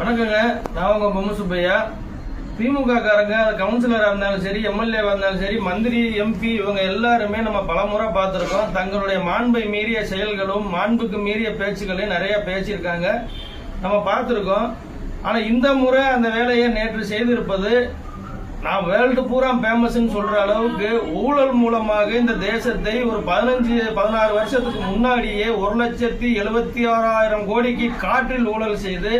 வணக்கங்க. நான் உங்க பொம்மை சுப்பையா. திமுக காரங்க கவுன்சிலராக இருந்தாலும் சரி எம்எல்ஏவா இருந்தாலும் சரி மந்திரி எம்பி இவங்க எல்லாருமே நம்ம பலமுறை பார்த்துருக்கோம். தங்களுடைய மாண்பை மீறிய செயல்களும் மாண்புக்கு மீறிய பேச்சுக்களையும் நிறைய பேசியிருக்காங்க. நம்ம பார்த்துருக்கோம். ஆனா இந்த முறை அந்த வேலையை நேற்று செய்திருப்பது நான் வேர்ல்டு பூரா ஃபேமஸ்ன்னு சொல்ற அளவுக்கு ஊழல் மூலமாக இந்த தேசத்தை ஒரு பதினஞ்சு பதினாறு வருஷத்துக்கு முன்னாடியே ஒரு லட்சத்தி எழுபத்தி ஆறாயிரம் கோடிக்கு காற்றில் ஊழல் செய்து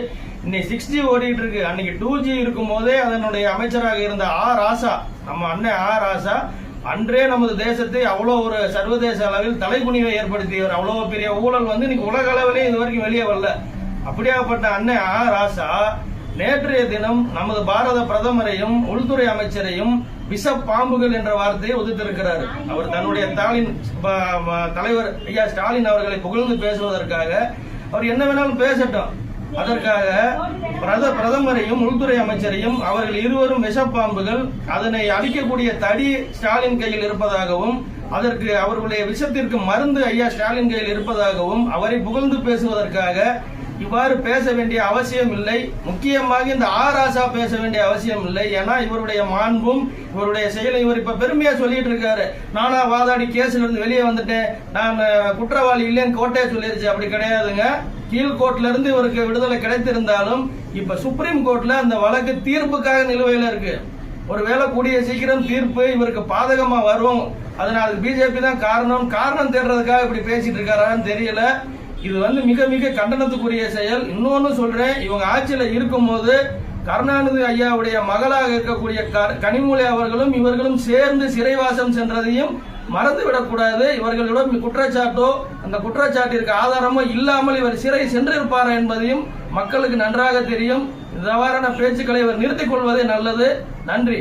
இன்னைக்கு சிக்ஸ் ஜி ஓடிட்டு இருக்கு. அன்னைக்கு டூ ஜி இருக்கும் போதே அதனுடைய அமைச்சராக இருந்த ஆ ராசா நம்ம அண்ணன் ஆ ராசா அன்றே நமது தேசத்தை அவ்வளோ ஒரு சர்வதேச அளவில் தலைக்குனிவை ஏற்படுத்தியவர். அவ்வளோ பெரிய ஊழல் வந்து இன்னைக்கு உலக அளவிலே இது வரைக்கும் வெளியே வரல. அப்படியாப்பட்ட அண்ணன் ஆ ராசா நேற்றைய தினம் நமது பாரத பிரதமரையும் உள்துறை அமைச்சரையும் விஷ பாம்புகள் என்ற வார்த்தையை உதித்திருக்கிறார். அவர் தன்னுடைய ஸ்டாலின் ப- தலைவர் ஐயா ஸ்டாலின் அவர்களை புகழ்ந்து பேசுவதற்காக அவர் என்ன வேணாலும் பேசட்டும். அதற்காக பிரத பிரதமரையும் உள்துறை அமைச்சரையும் அவர்கள் இருவரும் விஷப்பாம்புகள் அதனை அழிக்கக்கூடிய தடி ஸ்டாலின் கையில் இருப்பதாகவும் அதற்கு அவர்களுடைய விஷத்திற்கு மருந்து ஐயா ஸ்டாலின் கையில் இருப்பதாகவும் அவரை புகழ்ந்து பேசுவதற்காக இவ்வாறு பேச வேண்டிய அவசியம் இல்லை. முக்கியமாக இந்த ஆராசா பேச வேண்டிய அவசியம் இல்லை. ஏன்னா இவருடைய மாண்பும் இவருடைய செயலை இவர் இப்ப பெருமையா சொல்லிட்டு இருக்காரு. நானா வாதாடி கேஸ்ல இருந்து வெளியே வந்துட்டேன். நான் குற்றவாளி இல்லைன்னு கோட்டையை சொல்லிருச்சு. அப்படி கிடையாதுங்க. கீழ்கோர்ட்ல இருந்து இவருக்கு விடுதலை கிடைத்திருந்தாலும் இப்ப சுப்ரீம் கோர்ட்ல அந்த வழக்கு தீர்ப்புக்காக நிலுவையில இருக்கு. ஒருவேளை கூடிய சீக்கிரம் தீர்ப்பு இவருக்கு பாதகமா வரும். அதனால பிஜேபி தான் காரணம். காரணம் தேடுறதுக்காக இப்படி பேசிட்டு இருக்காரான்னு தெரியல. இது வந்து மிக மிக கண்டனத்துக்குரிய செயல். இன்னொன்னு சொல்றேன் இவங்க ஆட்சியில இருக்கும்போது கருணாநிதி ஐயாவுடைய மகளாக இருக்கக்கூடிய கனிமொழி அவர்களும் இவர்களும் சேர்ந்து சிறைவாசம் சென்றதையும் மறந்து விடக்கூடாது இவர்களிடம் குற்றச்சாட்டோ அந்த குற்றச்சாட்டிற்கு ஆதாரமோ இல்லாமல் இவர் சிறை சென்றிருப்பாரா என்பதையும் மக்களுக்கு நன்றாக தெரியும். இவ்வாறான பேச்சுக்களை இவர் நிறுத்திக் கொள்வதே நல்லது. நன்றி.